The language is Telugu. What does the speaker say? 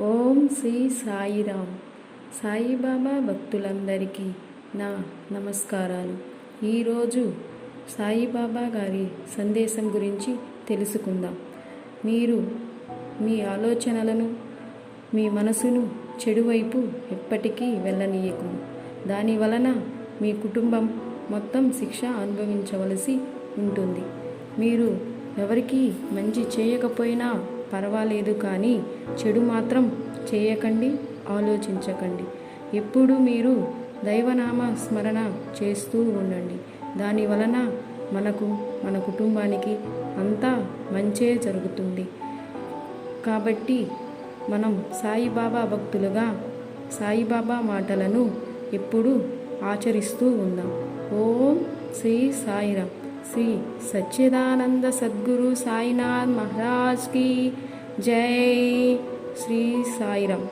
ఓం శ్రీ సాయిరామ్. సాయిబాబా భక్తులందరికీ నా నమస్కారాలు. ఈరోజు సాయిబాబా గారి సందేశం గురించి తెలుసుకుందాం. మీరు మీ ఆలోచనలను మీ మనసును చెడువైపు ఎప్పటికీ వెళ్ళనీయకు. దాని వలన మీ కుటుంబం మొత్తం శిక్ష అనుభవించవలసి ఉంటుంది. మీరు ఎవరికీ మంచి చేయకపోయినా పర్వాలేదు కానీ చెడు మాత్రం చేయకండి ఆలోచించకండి. ఎప్పుడు మీరు దైవనామ స్మరణ చేస్తూ ఉండండి. దాని వలన మనకు మన కుటుంబానికి అంతా మంచే జరుగుతుంది. కాబట్టి మనం సాయిబాబా భక్తులుగా సాయిబాబా మాటలను ఎప్పుడు ఆచరిస్తూ ఉందాం. ఓం శ్రీ సాయిరామ్. श्री सच्चिदानंद सद्गुरु साईनाथ महाराज की जय श्री साईराम।